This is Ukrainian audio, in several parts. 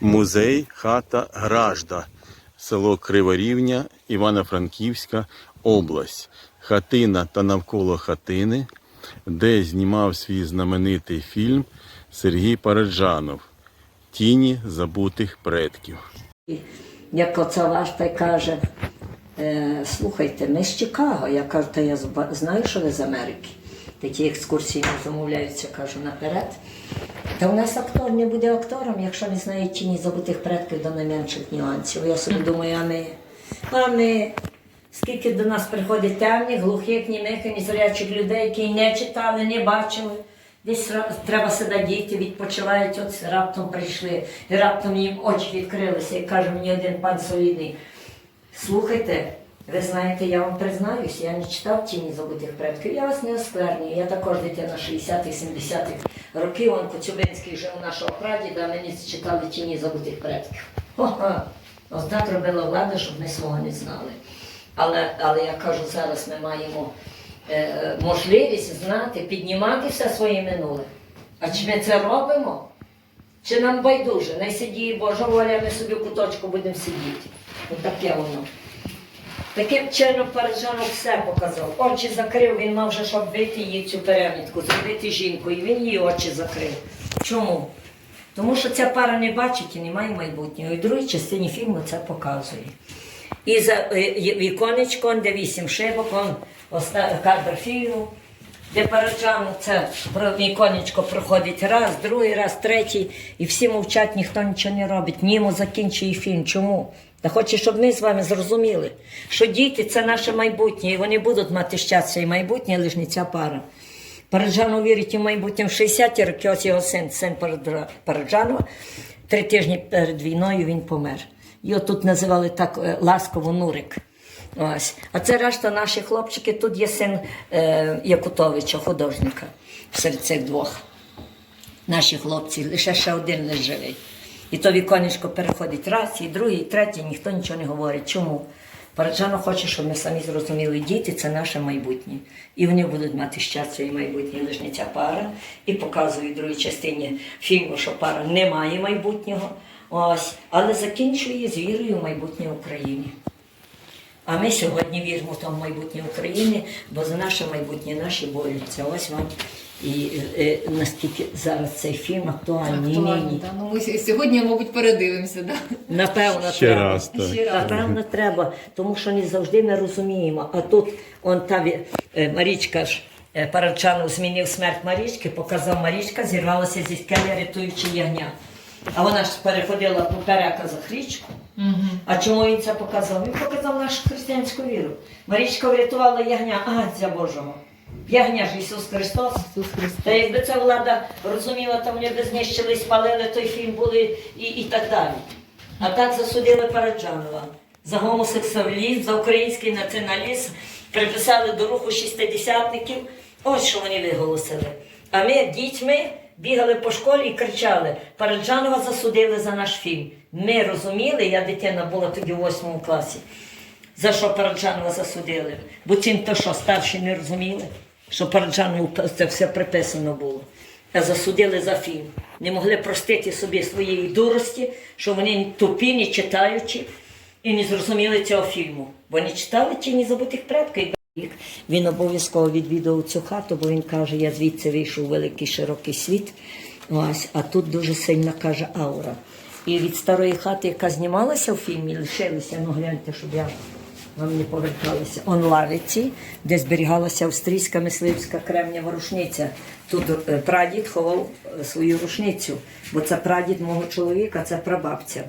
Музей хата Гражда, село Криворівня, Івано-Франківська область. Хатина та навколо хатини, де знімав свій знаменитий фільм Сергій Параджанов Тіні забутих предків. Як оця та каже, е, слухайте, ми з Чикаго. Я кажу, та я знаю, що ви з Америки. Такі екскурсії не замовляються, кажу, наперед. Та у нас актор не буде актором, якщо не знає тіні забутих предків до найменших нюансів. Я собі думаю, а ми, а ми. Скільки до нас приходить темних, глухих, німих і незрячих людей, які не читали, не бачили. Десь треба сидіти, діти відпочивають, от раптом прийшли, і раптом їм очі відкрилися, і каже мені один пан солідний. Слухайте, ви знаєте, я вам признаюсь, я не читав тіні забутих предків. Я вас не осквернюю. Я також дитина 60-х, 70-х років, он Коцюбинський жив у нашого прадіда, ми не читали тіні забутих предків. Ха-ха. Ось так робила влада, щоб ми свого не знали. Але, але я кажу, зараз ми маємо е, можливість знати, піднімати все своє минуле. А чи ми це робимо? Чи нам байдуже? Не сидіє Божа воля, ми собі в куточку будемо сидіти. Отаке воно. Таким чином Парижанов все показав. Очі закрив, він мав вже, щоб вийти її цю перемітку, зробити жінку, і він її очі закрив. Чому? Тому що ця пара не бачить і не має майбутнього. І в другій частині фільму це показує. І за е, віконечко, де вісім шибок, он кадр фільму, де Параджану це віконечко проходить раз, другий раз, третій, і всі мовчать, ніхто нічого не робить. Німо закінчує фільм. Чому? Та хоче, щоб ми з вами зрозуміли, що діти це наше майбутнє, і вони будуть мати щастя і майбутнє, лише не ця пара. Параджанов вірить у майбутнє в 60-ті роки, ось його син, син Параджанова, три тижні перед війною він помер. Його тут називали так е, ласково Нурик. Ось. А це решта наші хлопчики. Тут є син е, Якутовича, художника, серед цих двох. Наші хлопці, лише ще один не живий. І то віконечко переходить раз, і другий, і третій, ніхто нічого не говорить. Чому? Параджано хоче, щоб ми самі зрозуміли, діти це наше майбутнє. І вони будуть мати щастя і майбутнє, лише не ця пара. І показує другій частині фільму, що пара не має майбутнього. Ось, але закінчує з вірою в майбутнє України. А ми сьогодні віримо в тому майбутнє України, бо за наше майбутнє наші борються. Ось вам і е, наскільки зараз цей фільм актуальний. Да. Ну, ми сьогодні, мабуть, передивимося. Да? Напевно, Ще треба. раз, так. Ще раз. Напевно, треба, тому що не завжди ми розуміємо. А тут он та е, Марічка ж е, Парачанов змінив смерть Марічки, показав Марічка, зірвалася зі скелі, рятуючи ягня. А вона ж переходила по переказах річку. А чому він це показав? Він показав нашу християнську віру. Марічка врятувала ягня, Ангця Божого. Ягня ж Ісус Христос. Ісус Христос. Та якби ця влада розуміла, там вони б знищили, спалили той фільм були і, і так далі. А так засудили Параджанова за гомосексуалізм, за український націоналізм, приписали до руху шістидесятників. Ось що вони виголосили. А ми дітьми бігали по школі і кричали: Параджанова засудили за наш фільм. Ми розуміли, я дитина була тоді в восьмому класі. За що Параджанова засудили? Бо цим то що, старші не розуміли, що Параджанову це все приписано було. А засудили за фільм. Не могли простити собі своєї дурості, що вони тупі, не читаючи, і не зрозуміли цього фільму. Бо не читали тіні забутих предків. Він обов'язково відвідав цю хату, бо він каже, я звідси вийшов у великий широкий світ. Ось, а тут дуже сильна каже аура. І від старої хати, яка знімалася в фільмі, лишилися, ну гляньте, щоб я вам не поверталися. Он лавиці, де зберігалася австрійська мисливська кремнява рушниця. Тут е, прадід ховав е, свою рушницю, бо це прадід мого чоловіка, це прабабця.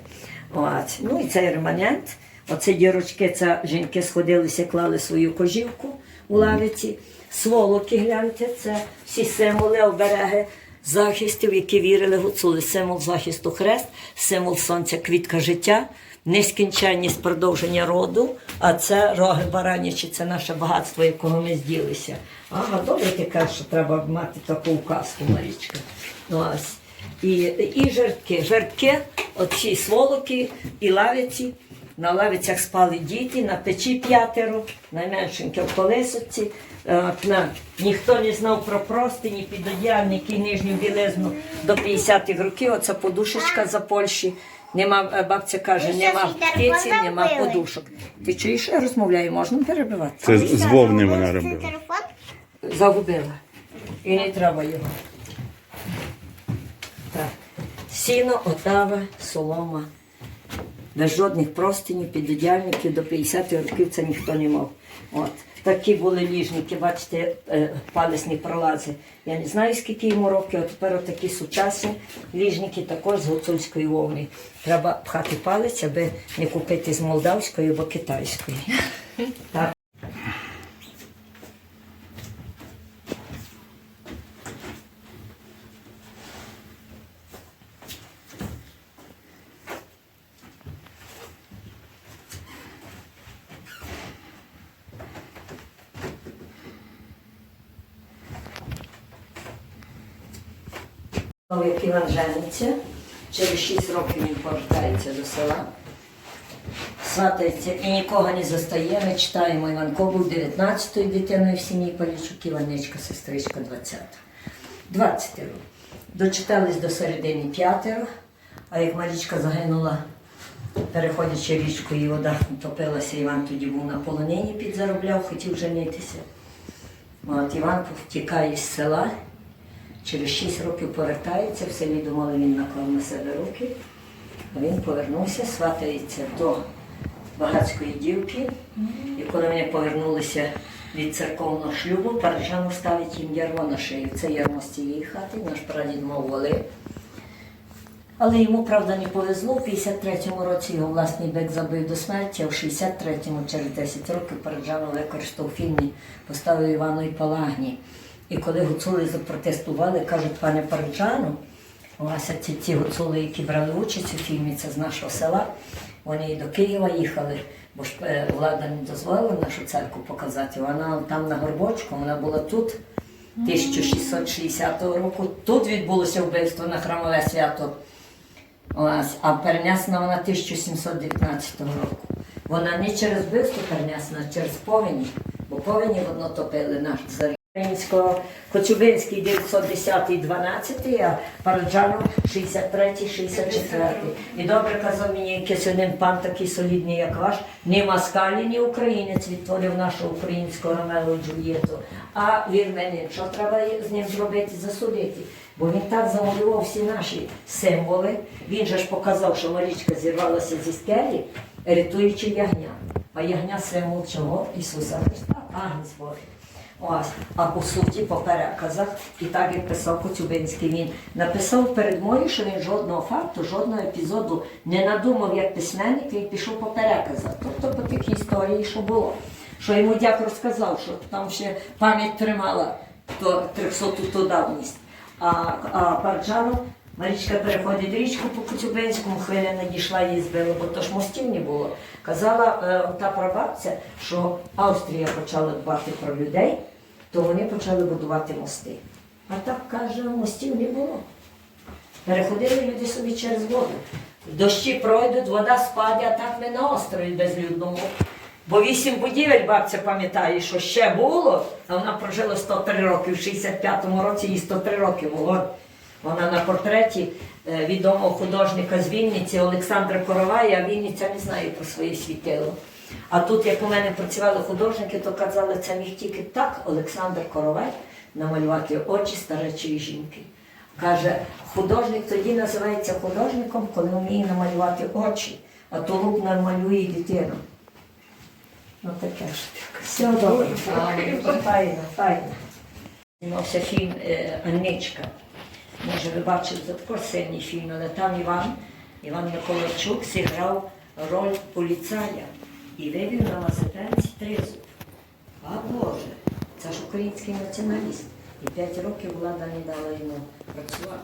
От. Ну і цей реманент. Оце дірочки, це жінки сходилися, клали свою кожівку у лавиці. Сволоки, гляньте, це всі символи, обереги захистів, які вірили гуцули. Символ захисту хрест, символ сонця, квітка життя, нескінченність продовження роду, а це роги баранячі, це наше багатство, якого ми зділися. Ага, добре ти кажеш, що треба мати таку указку, Марічка. Ось. І, і жертки. Жертки, оці сволоки і лавиці. На лавицях спали діти, на печі п'ятеро, найменшеньке в колесоці. Е, на- Ніхто не знав про простині, підодяльники, нижню білизну до 50-х років. Оця подушечка за Польщі. Нема, е, бабця каже, нема птиці, нема подушок. Ти чуєш, я розмовляю, можна перебивати? Це з з вовни вона робила. Загубила. І не треба його. Так. Сіно, отава, солома. Без жодних простинів, підодяльників до 50-х років це ніхто не мав. От. Такі були ліжники, бачите, е, палесні пролази. Я не знаю, скільки йому років, а тепер такі сучасні ліжники також з гуцульської вовни. Треба пхати палець, аби не купити з молдавської або китайської. Так. Як Іван жениться, через 6 років він повертається до села, сватається і нікого не застає. Ми читаємо Іванко був 19-ю дитиною в сім'ї Полічук, Іваничка, сестричка 20. 20 років. Дочитались до середини п'ятеро, а як Марічка загинула, переходячи річку, і вода топилася, Іван тоді був на полонині, підзаробляв, хотів женитися. От Іван втікає з села, через 6 років повертається, в селі думали, він наклав на себе руки. Він повернувся, сватається до багатської дівки. І коли вони повернулися від церковного шлюбу, парижану ставить їм ярмо на шию. Це ярмо з цієї хати, наш прадід мов воли. Але йому, правда, не повезло. У 53-му році його власний бек забив до смерті, а в 63-му, через 10 років, Параджанов використав фільмі, поставив Іванові Палагні. І коли гуцули запротестували, кажуть, пане Параджану, у вас ці, ті гуцули, які брали участь у фільмі, це з нашого села, вони і до Києва їхали, бо ж е, влада не дозволила нашу церкву показати. Вона там на горбочку, вона була тут. 1660 року тут відбулося вбивство на храмове свято. Ось, а перенесена вона 1719 року. Вона не через вбивство перенесена, а через повені, бо повені воно топили наш цар. Українського Коцюбинський 910 12 а Параджанов 63 64 І добре казав мені якийсь один пан такий солідний, як ваш, ні москалі, ні українець відтворив нашу українську Ромео і Джульєту, а вірменин. Що треба з ним зробити? Засудити. Бо він так замалював всі наші символи. Він же ж показав, що Марічка зірвалася зі скелі, рятуючи ягня. А ягня символ чого? Ісуса Христа, Агнець Божий. Ось, а по суті, по переказах, і так як писав Коцюбинський, він написав перед мною, що він жодного факту, жодного епізоду не надумав як письменник, він пішов по переказах. Тобто по тих історії, що було. Що йому дяк розказав, що там ще пам'ять тримала то 300 ту давність. А, а Парджанов, Марічка переходить річку по Коцюбинському, хвиля надійшла її збила, бо то мостів не було. Казала е, та прабабця, що Австрія почала дбати про людей, то вони почали будувати мости. А так каже, мостів не було. Переходили люди собі через воду. Дощі пройдуть, вода спаде, а так ми на острові безлюдному. Бо вісім будівель бабця пам'ятає, що ще було, а вона прожила 103 роки. В 65-му році їй 103 роки було. Вона на портреті е, відомого художника з Вінниці Олександра Коровая, а Вінниця не знає про своє світило. А тут, як у мене працювали художники, то казали, це міг тільки так Олександр Коровай намалювати очі старечої жінки. Каже, художник тоді називається художником, коли вміє намалювати очі, а тулуб намалює дитину. Ну таке ж. Все добре. Файно, файно. Фільм е, Анничка. Може, ви бачили, це також сильний фільм, але там Іван, Іван Миколайчук зіграв роль поліцая і вивів на велосипеді тризуб. А Боже, це ж український націоналіст. І п'ять років влада не дала йому працювати,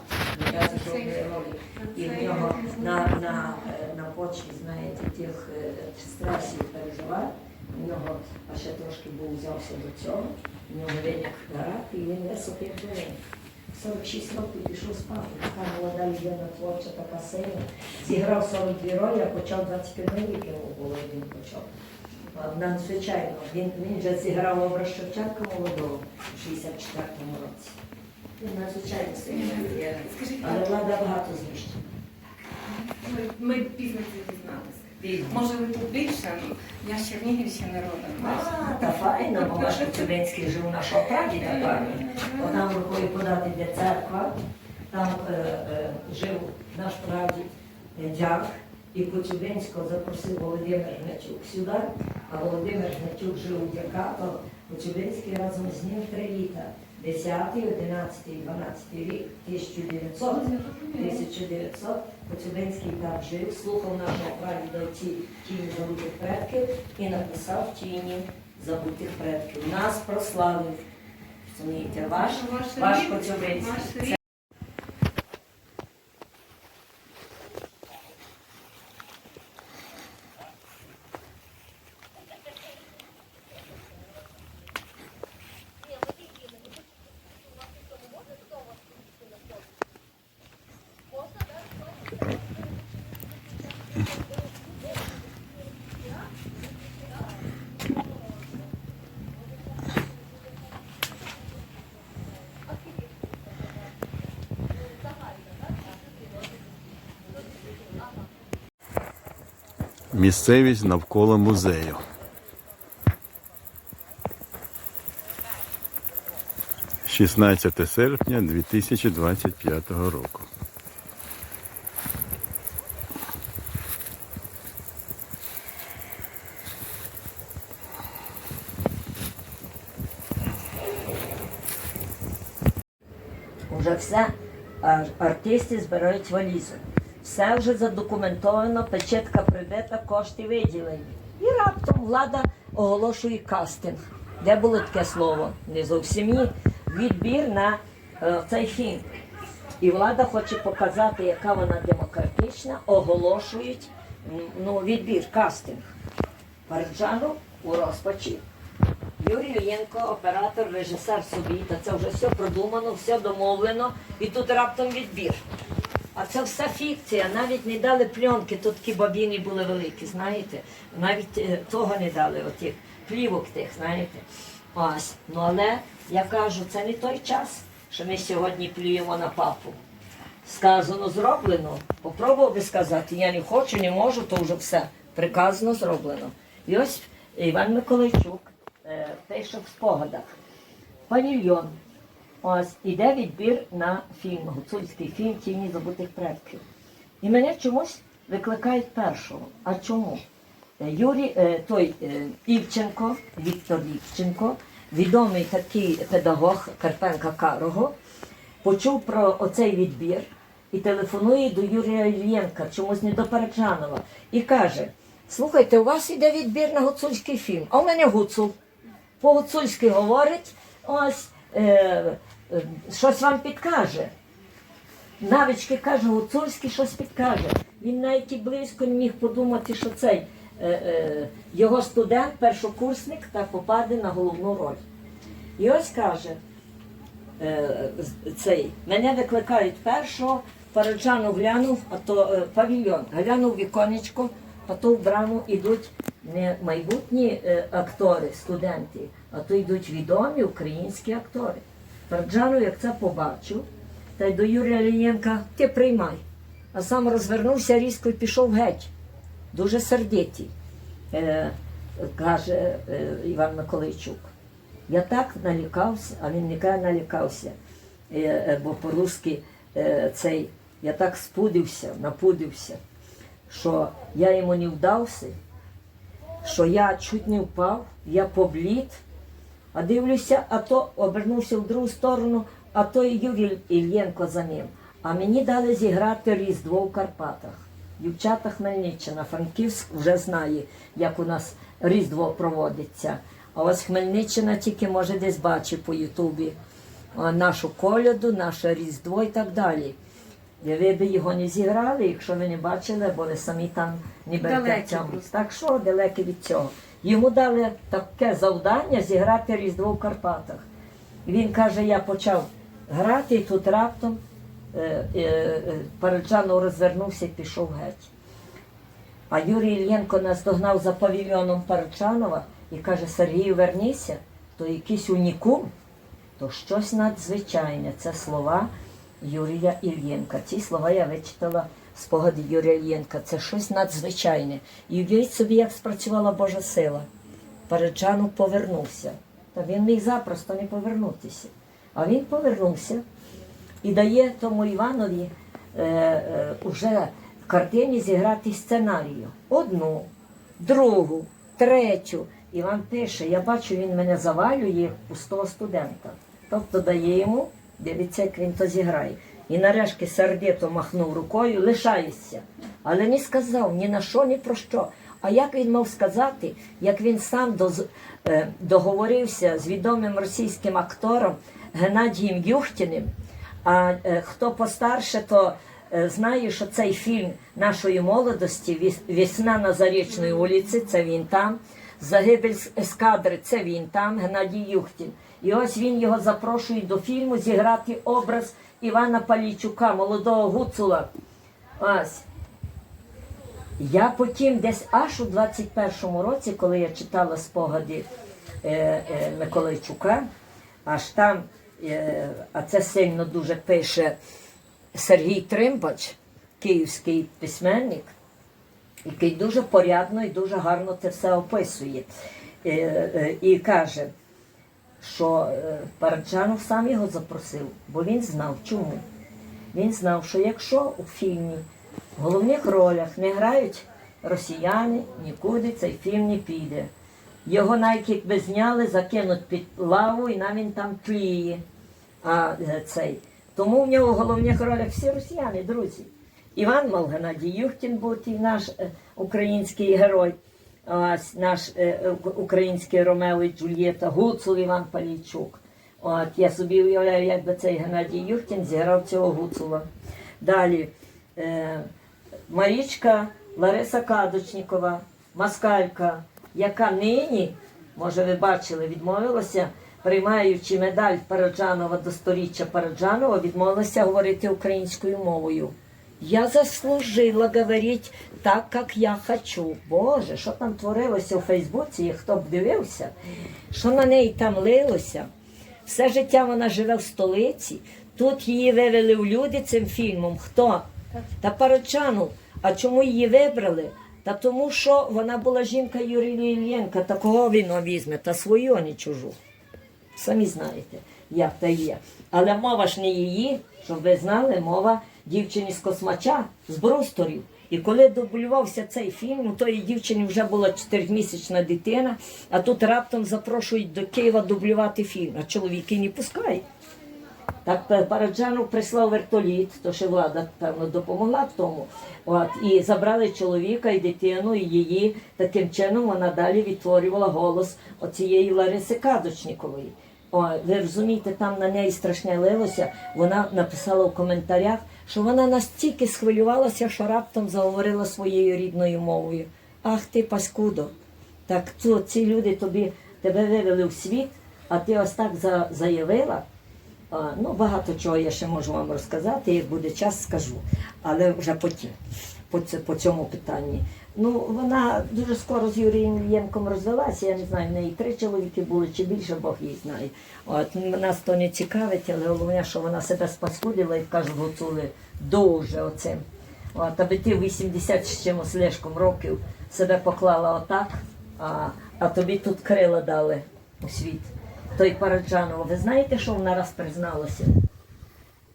не жодної ролі. І в нього на, на, е, на почві, знаєте, тих е, стресів переживань, в нього, а ще трошки був взявся до цього, в нього виник рак, і він висох як долин. 46 років пішов спати. Така молода людина, творча, така сильна. Зіграв 42 ролі, а почав 21 рік йому було, він почав. Надзвичайно. Він, він вже зіграв образ Шевченка молодого у 64-му році. Він надзвичайно сильна людина. Але влада багато знищена. Ми, ми пізно це дізналися. Може, ви тут більше? Ну, Я з Чернігівщини родом. А, та файно, бо ваш Коцюбинський жив у нашого прадіда, пані. Там рукою подати, де церква, там е, е, жив наш прадід е, дяк, і Коцюбинського запросив Володимир Гнатюк сюди, а Володимир Гнатюк жив у дяка, то Коцюбинський разом з ним три літа. 10, 11, 12 рік, 1900, 1900, Коцюбинський там жив, слухав нашого прадіда тіні забутих предків і написав тіні забутих предків. Нас прославив. Розумієте, ваш, Ваш ваш Коцюбинський. Місцевість навколо музею. Шістнадцяте серпня 2025 року. Уже все артисти збирають валізу. Все вже задокументовано, печетка прибита, кошти виділені. І раптом влада оголошує кастинг. Де було таке слово? Не зовсім ні. Відбір на е, цей фільм. І влада хоче показати, яка вона демократична, оголошують ну, відбір, кастинг. Парижану у розпачі. Юрій Іллєнко, оператор, режисер собі, та це вже все продумано, все домовлено, і тут раптом відбір. А це все фікція, навіть не дали пленки, тут такі бабіни були великі, знаєте. Навіть е, того не дали, отих плівок тих, знаєте. Ось. Ну але я кажу, це не той час, що ми сьогодні плюємо на папу. Сказано, зроблено. Попробував би сказати, я не хочу, не можу, то вже все. Приказано зроблено. І ось Іван Миколайчук е, пише в спогадах. Павільйон. Ось іде відбір на фільм, гуцульський фільм Тіні забутих предків. І мене чомусь викликають першого. А чому? Е, Юрій, е, той е, Івченко, Віктор Івченко, відомий такий педагог Карпенка Карого, почув про оцей відбір і телефонує до Юрія Ільєнка, чомусь не до Параджанова, і каже: слухайте, у вас іде відбір на гуцульський фільм, а у мене гуцул. По-гуцульськи говорить, ось щось вам підкаже. Навички каже, гуцульський щось підкаже. Він навіть і близько не міг подумати, що цей е, е, його студент, першокурсник, та попаде на головну роль. І ось каже, е, цей, мене викликають першого, параджану глянув, а то е, павільйон, глянув віконечко, а то в браму йдуть не майбутні е, актори, студенти, а то йдуть відомі українські актори. Параджану, як це побачив, та й до Юрія Лієнка ти приймай. А сам розвернувся різко і пішов геть. Дуже сердитий, е, каже е, Іван Миколайчук. Я так налякався, а він не каже налякався, е, е, бо по-русски е, цей, я так спудився, напудився, що я йому не вдався, що я чуть не впав, я поблід, а дивлюся, а то обернувся в другу сторону, а то і Юрій Ільєнко за ним. А мені дали зіграти Різдво в Карпатах. Дівчата Хмельниччина, Франківськ вже знає, як у нас Різдво проводиться. А ось Хмельниччина тільки може десь бачить по Ютубі нашу коляду, наше Різдво і так далі. І Ви б його не зіграли, якщо ви не бачили, бо ви самі там не берете Далекі. Так що далеко від цього. Йому дали таке завдання зіграти Різдво в Карпатах. Він каже, я почав грати, і тут раптом е, е, е, Параджанов розвернувся і пішов геть. А Юрій Ільєнко нас догнав за павільйоном Параджанова і каже: Сергію, верніться, то якийсь унікум, то щось надзвичайне. Це слова Юрія Ільєнка. Ці слова я вичитала спогади Юрія Ільєнка. Це щось надзвичайне. І уявіть собі, як спрацювала Божа сила. Параджанов повернувся. Та він міг запросто не повернутися. А він повернувся і дає тому Іванові е, е, уже в картині зіграти сценарію. Одну, другу, третю. Іван пише, я бачу, він мене завалює пустого студента. Тобто дає йому, дивіться, як він то зіграє. І нарешті сердито махнув рукою, лишаєшся. Але не сказав ні на що, ні про що. А як він мав сказати, як він сам доз- е, договорився з відомим російським актором Геннадієм Юхтіним, а е, хто постарше, то е, знає, що цей фільм нашої молодості «Віс- Весна на Зарічної вулиці, це він там. Загибель ескадри, це він там, Геннадій Юхтін. І ось він його запрошує до фільму зіграти образ Івана Палійчука, молодого гуцула. Ось. Я потім десь аж у 21-му році, коли я читала спогади е, е, Миколайчука, аж там, е, а це сильно дуже пише Сергій Тримбач, київський письменник, який дуже порядно і дуже гарно це все описує. Е, е, і каже, що е, Параджанов сам його запросив, бо він знав чому. Він знав, що якщо у фільмі в головних ролях не грають росіяни, нікуди цей фільм не піде. Його навіть якби зняли, закинуть під лаву і нам він там тліє. А, е, цей. Тому в нього в головних ролях всі росіяни, друзі. Іван мав Геннадій Юхтін бути, наш е, український герой, ось наш е, е, український Ромео і Джульєта, Гуцул Іван Палійчук. От я собі уявляю, як би цей Геннадій Юхтін зіграв цього гуцула. Далі е, Марічка Лариса Кадочнікова, Маскалька, яка нині, може ви бачили, відмовилася, приймаючи медаль Параджанова до сторіччя Параджанова, відмовилася говорити українською мовою. Я заслужила говорити так, як я хочу. Боже, що там творилося у Фейсбуці, хто б дивився, що на неї там лилося. Все життя вона живе в столиці. Тут її вивели в люди цим фільмом. Хто? Та Парочану. А чому її вибрали? Та тому, що вона була жінка Юрія Ільєнка, та кого він візьме, та свою, а не чужу. Самі знаєте, як то є. Але мова ж не її, щоб ви знали, мова дівчини з космача, з брусторів. І коли дублювався цей фільм, у тої дівчині вже була чотирьмісячна дитина, а тут раптом запрошують до Києва дублювати фільм, а чоловіки не пускають. Так Параджанов прислав вертоліт, то ще влада, певно, допомогла в тому. От, і забрали чоловіка і дитину, і її таким чином вона далі відтворювала голос оцієї Лариси Кадочнікової. О, ви розумієте, там на неї страшне лилося. Вона написала в коментарях, що вона настільки схвилювалася, що раптом заговорила своєю рідною мовою. Ах ти, паскудо! Так то, ці люди тобі тебе вивели в світ, а ти ось так за, заявила. А, ну, багато чого я ще можу вам розказати, як буде час, скажу. Але вже потім, по, по цьому питанні. Ну, вона дуже скоро з Юрієм Єнком розвелася. Я не знаю, в неї три чоловіки були чи більше, Бог її знає. От, нас то не цікавить, але головне, що вона себе спаскудила і кажуть, гуцули дуже оцим. От, аби ти 80 з чимось лишком років себе поклала отак, а, а тобі тут крила дали у світ. Той Параджанова. Ви знаєте, що вона раз призналася?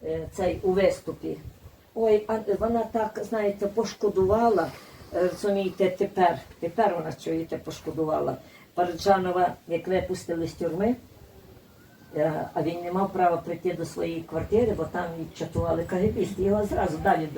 Е, Цей у виступі. Ой, а вона так, знаєте, пошкодувала. е, Розумієте, тепер, тепер вона чуєте, пошкодувала. Параджанова, як випустили з тюрми, Е, а він не мав права прийти до своєї квартири, бо там їх чатували кагебісти. Його зразу далі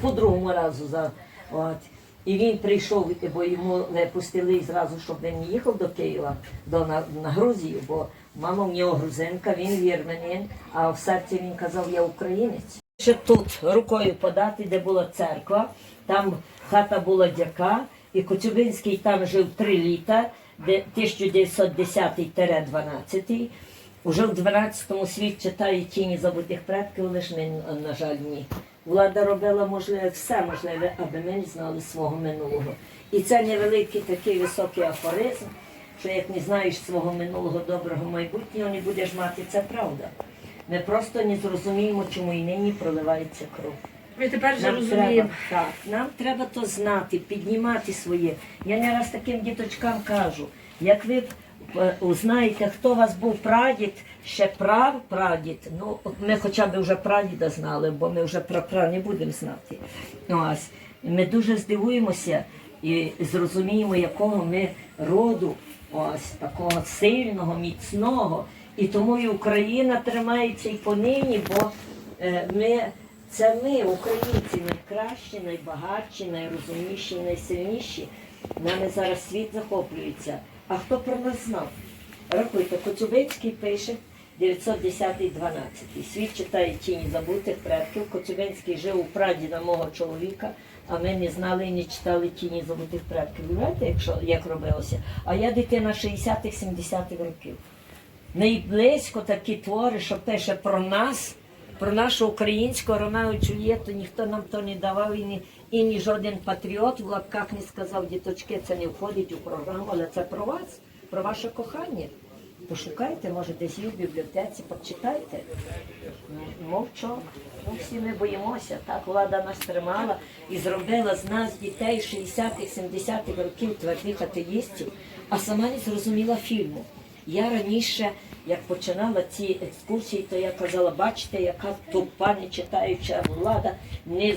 по другому разу за от. І він прийшов, бо йому випустили зразу, щоб він не їхав до Києва, до на, на Грузію, бо мама в нього грузинка, він вірменин, а в серці він казав, я українець. Ще тут рукою подати, де була церква, там хата була дяка, і Коцюбинський там жив три літа, де 1910-12. Уже в 12-му світ читає тіні забутих предків, лише ми, на жаль, ні. Влада робила можливе все можливе, аби ми не знали свого минулого. І це невеликий такий високий афоризм, що як не знаєш свого минулого доброго майбутнього, не будеш мати це правда. Ми просто не зрозуміємо, чому і нині проливається кров. Ми тепер вже Нам розуміємо. треба, так, нам треба то знати, піднімати своє. Я не раз таким діточкам кажу, як ви е, узнаєте, хто у вас був прадід, ще прав прадід, ну от ми хоча б вже прадіда знали, бо ми вже про пра не будемо знати. Ось. Ми дуже здивуємося і зрозуміємо, якого ми роду, ось такого сильного, міцного. І тому і Україна тримається і понині, бо е, ми. Це ми, українці, найкращі, найбагатші, найрозумніші, найсильніші. Нами зараз світ захоплюється. А хто про нас знав? Рахуйте, Коцюбинський пише 910-12. Світ читає тіні забутих предків. Коцюбинський жив у прадіда мого чоловіка, а ми не знали і не читали тіні забутих предків. Знаєте, якщо, як робилося? А я дитина 60-х, 70-х років. Найблизько такі твори, що пише про нас, про нашу українську Ромео Джульєту, ніхто нам то не давав і ні, і ні жоден патріот в лапках не сказав, діточки, це не входить у програму, але це про вас, про ваше кохання. Пошукайте, може, десь є в бібліотеці, почитайте. Ну, Мовчок. Ну, всі ми боїмося. Так влада нас тримала і зробила з нас дітей 60-х, 70-х років твердих атеїстів, а сама не зрозуміла фільму. Я раніше, як починала ці екскурсії, то я казала, бачите, яка тупа, не читаюча влада, не